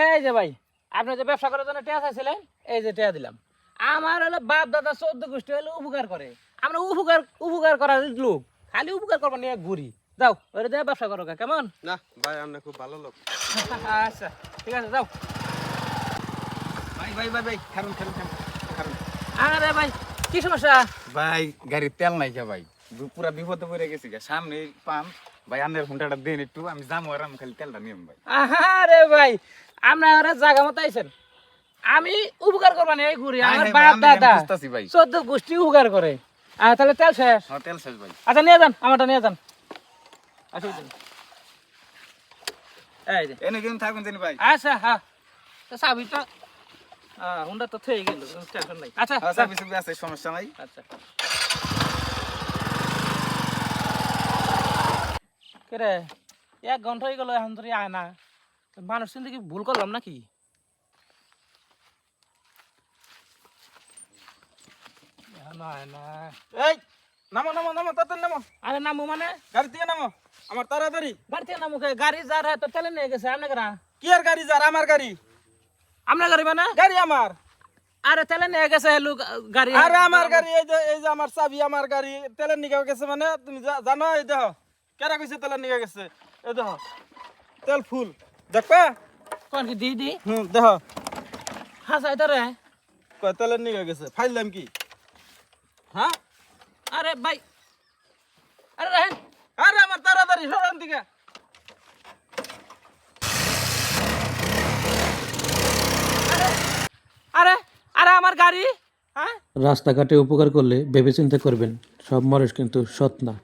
এই যে ভাই আপনি যে ব্যবসা করার জন্য টেয়া চাইছিলেন এই যে টেয়া দিলাম। আমার হলো বাপ দাদা চোদ্দ গোষ্ঠী হলো উপকার করে। আমরা উপকার উপকার করার লোক খালি উপকার করব নিয়ে ঘুরি। যাও ওরে দিয়ে ব্যবসা করো গা, কেমন? না ভাই আপনি খুব ভালো লোক। আচ্ছা ঠিক আছে যাও। ভাই ভাই ভাই ভাই খারুন খারুন খারুন খারুন আরে ভাই কি সমস্যা? ভাই গাড়ির তেল নাই কে ভাই? পুরা বিপদে পড়ে গেছি গা। সামনে পাম ভাই আনের হুন্ডাটা দেন একটু আমি যাব আর আমি খালি তেলটা নিয়ম ভাই। আরে ভাই আপনারা জায়গা মতো আইছেন। আমি উপকার করবা ঘুরি নাই, আমার বাপ দাদা। চোদ্দ গোষ্ঠী উপকার করে। আর তাহলে তেল শেষ। হ্যাঁ তেল শেষ ভাই। আচ্ছা নিয়ে যান আমারটা নিয়ে যান। আসুন এই যে। এনে কিন্তু থাকুন জানি ভাই। আচ্ছা হ্যাঁ। তো চাবিটা হুন্ডা তো থেকে গেল টেনশন নাই। আচ্ছা হ্যাঁ সার্ভিস আছে সমস্যা নাই। আচ্ছা। কে রে এক ঘণ্টা হয়ে গেল এখন ধরে আয় না মানুষ চিন্তা কি ভুল করলাম নাকি এখনও আয় না এই নামো নামো নামো তাড়াতাড়ি নামো আরে নামু মানে গাড়ি থেকে নামো আমার তাড়াতাড়ি গাড়ি থেকে নামু কে? গাড়ি যার হ্যাঁ তো তেলে নিয়ে গেছে আপনি কেনা কি আর গাড়ি যার আমার গাড়ি আপনার গাড়ি মানে গাড়ি আমার আরে তেলে নিয়ে গেছে লোক গাড়ি আরে আমার গাড়ি এই যে এই যে আমার চাবি আমার গাড়ি তেলের নিগা গেছে মানে তুমি জা- জানো এই দেখো কেরা কইছে তেলের নিগা গেছে? এই দেখো তেল ফুল। দেখবা? কোন কি দি দি? হুম দেখো। হাসাই তো রে। কয় তেলের নিগা গেছে? ফাইলাম কি? হ্যাঁ আরে ভাই। আরে রাহেন। আরে আমার তাড়াতাড়ি সরান দিকে আরে আরে আমার গাড়ি হ্যাঁ? রাস্তাঘাটে উপকার করলে ভেবেচিন্তে করবেন সব মানুষ কিন্তু সৎ না।